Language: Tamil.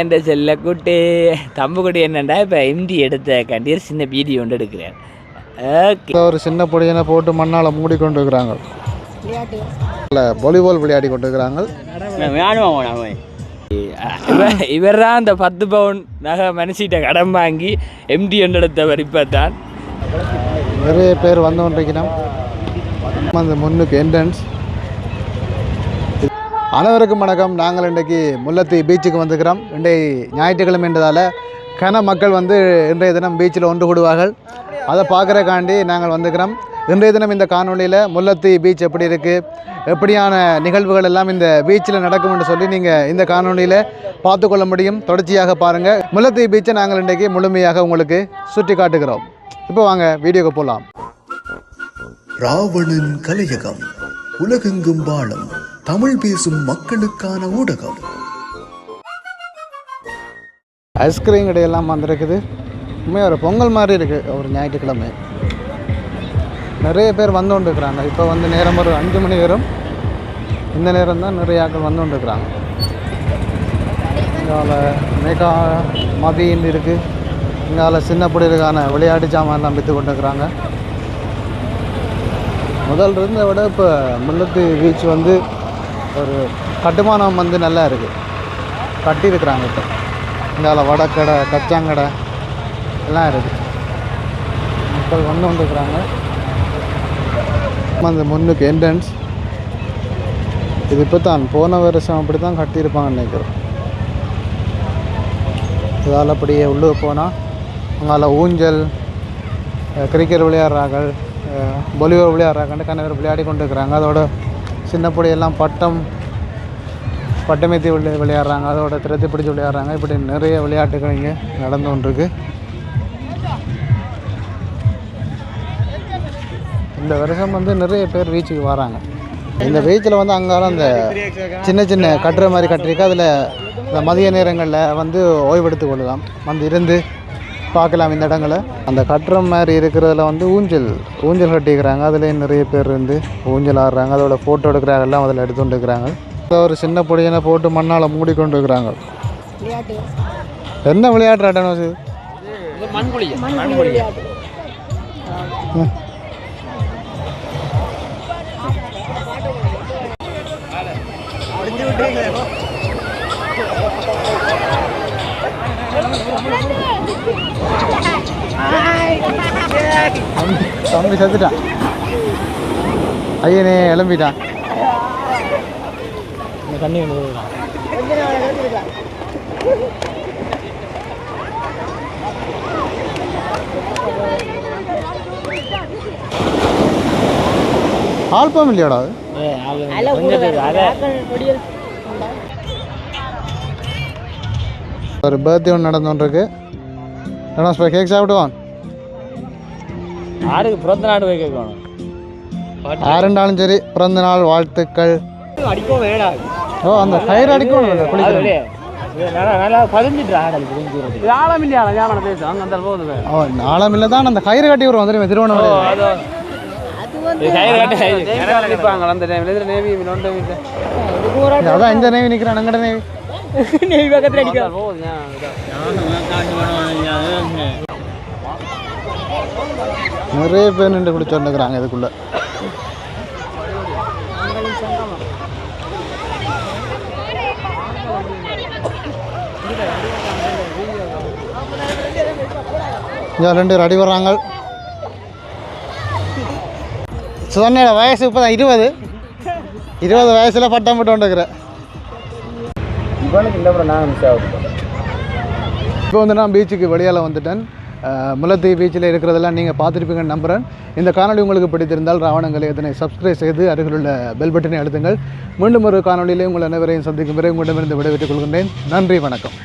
என்ற செல்லக்குட்டி தம்புக்குட்டி என்னண்டா இப்போ எம்டி எடுத்த கண்டி சின்ன வீடியோ ஒன்று எடுக்கிறேன். ஓகே. ஒரு சின்ன பொடியனை போட்டு மண்ணால் மூடி கொண்டு இருக்கிறாங்க வாலிபால் விளையாடி கொண்டு இருக்கிறாங்க இவர் தான் அந்த பத்து பவுன் நகை மனுஷிட்ட கடன் வாங்கி எம்டி ஒன்று எடுத்தவர் இப்போ தான் நிறைய பேர் வந்து கொண்டிருக்கிறோம் அந்த முன்னுக்கு என்ட்ரன்ஸ் அனைவருக்கும் வணக்கம். நாங்கள் இன்றைக்கு முல்லத்தி பீச்சுக்கு வந்துக்கிறோம் இன்றைய ஞாயிற்றுக்கிழமை என்றதால் கன மக்கள் வந்து இன்றைய தினம் பீச்சில் ஒன்று கூடுவார்கள். அதை பார்க்குறக்காண்டி நாங்கள் வந்துக்கிறோம் இன்றைய தினம் இந்த காணொலியில் முல்லத்தி பீச் எப்படி இருக்குது எப்படியான நிகழ்வுகள் எல்லாம் இந்த பீச்சில் நடக்கும் என்று சொல்லி நீங்கள் இந்த காணொலியில் பார்த்து கொள்ள முடியும். தொடர்ச்சியாக பாருங்கள் முல்லத்தி பீச்சை நாங்கள் இன்றைக்கு முழுமையாக உங்களுக்கு சுற்றி காட்டுகிறோம். இப்போ வாங்க வீடியோக்கு போகலாம் ராவணன் கலையகம் உலகெங்கும் வாழும். தமிழ் பேசும் மக்களுக்கான ஊடகம். ஐஸ்கிரீம் கடையெல்லாம் வந்திருக்குது. உண்மையாக ஒரு பொங்கல் மாதிரி இருக்குது ஒரு ஞாயிற்றுக்கிழமை. நிறைய பேர் வந்து கொண்டுருக்குறாங்க. இப்போ வந்து நேரம் ஒரு அஞ்சு மணி வரும். இந்த நேரம் தான் நிறைய ஆட்கள் வந்து கொண்டுருக்குறாங்க. இங்கால மேகா மதியின் இருக்குது இங்கால சின்ன பிள்ளைகளுக்கான விளையாட்டு சாமான்லாம் விற்று கொண்டுருக்குறாங்க. முதல்ல இருந்த விட இப்போ முல்லத்து பீச் வந்து ஒரு கட்டுமானம் வந்து நல்லா இருக்குது கட்டியிருக்கிறாங்க இப்போ. இந்தால வடக்கடை கச்சாங்கடை எல்லாம் இருக்குது மக்கள் வந்து வந்துருக்குறாங்க அந்த முன்னுக்கு என்ட்ரன்ஸ் இது இப்போ தான் போன வருஷம் அப்படி தான் கட்டியிருப்பாங்கன்னு நினைக்கிறோம் இதால் அப்படியே உள்ளே போனால் அங்கால ஊஞ்சல் கிரிக்கெட் விளையாடுறாங்க பொலிவர் விளையாடுறாங்கன்னு கணவர் விளையாடி கொண்டு இருக்கிறாங்க அதோட சின்ன பிள்ளையெல்லாம் பட்டம் பட்டமேத்தி விளை விளையாடுறாங்க. அதோட திரத்தி பிடிச்சி விளையாடுறாங்க. இப்படி நிறைய விளையாட்டுகள் இங்கே நடந்து கொண்டிருக்கு. இந்த வருஷம் வந்து நிறைய பேர் பீச்சுக்கு வராங்க. இந்த பீச்சில் வந்து அங்காலும் அந்த சின்ன சின்ன கட்டுற மாதிரி கட்டிருக்கு அதில் இந்த மதிய நேரங்களில் வந்து ஓய்வெடுத்து கொள்ளலாம். வந்து இருந்து பார்க்கலாம் இந்த இடங்களை. அந்த கட்டுறம் மாதிரி இருக்கிறதுல வந்து ஊஞ்சல் ஊஞ்சல் கட்டிக்கிறாங்க. அதுலேயும் நிறைய பேர் வந்து ஊஞ்சல் ஆடுறாங்க. அதோட ஃபோட்டோ எடுக்கிறாங்க. எல்லாம் அதில் எடுத்து கொண்டு இருக்கிறாங்க ஒரு சின்ன பொடியனை போட்டு மண்ணால் மூடி கொண்டு இருக்கிறாங்க என்ன விளையாட்டு. ஆட்டணும் மண்புளி மண்புளி தம்பி செத்துட்டான் ஐயனே எழும்பிட்டான் இந்த தண்ணி ஆல்பம் இல்லையாடா ஒரு பர்த்டே ஒன்று நடந்துருக்கு நடந்து கேக் சாப்பிடுவான் ஆடுக்கு பிறந்த நாடு போய் கேட்கணும் ஆறுண்டாலும் சரி. பிறந்த நாள் வாழ்த்துக்கள். அடிக்கவும் வேணாம் ஓ அந்த கயிறு அடிக்கணும் குளிக்கிறது நல்லா நல்லா பதிஞ்சிட்டு ஆடல் புரிஞ்சுறது ஆழம் இல்லையா? ஞாபகம் பேசு. அங்கே அந்த போகுது ஓ நாளம் இல்லை தான் அந்த கயிறு கட்டி விடுவோம் தெரியுமா? திருவண்ணாமலை. அதான் இந்த நேவி அங்கட நேவி. நேவி பக்கத்துல அடிக்க நிறைய பேர் நின்று குடிச்சு வந்துக்கிறாங்க இதுக்குள்ள. ரெண்டு பேர் அடி வர்றாங்க. சொன்னேன் வயசு இப்போ தான் இருபது. இருபது வயசில் பட்டம் போட்டு வந்துக்கிறேன் இவனுக்கு இந்த படம் நான் மிஸ் ஆகுது இப்போ வந்து நான் பீச்சுக்கு வெளியால் வந்துட்டேன். அஹ், பீச்சில் இருக்கிறதெல்லாம் நீங்கள் பார்த்துருப்பீங்கன்னு நம்புகிறேன் இந்த காணொலி உங்களுக்கு பிடித்திருந்தால் ராவணங்களை இதனை சப்ஸ்கிரைப் செய்து அருகிலுள்ள பெல் பட்டனை அழுத்துங்கள். மீண்டும் ஒரு காணொலியிலே உங்கள் அனைவரையும் சந்திக்கும் வரை உங்களிடமிருந்து விடைபெற்றுக் கொள்கின்றேன். நன்றி வணக்கம்.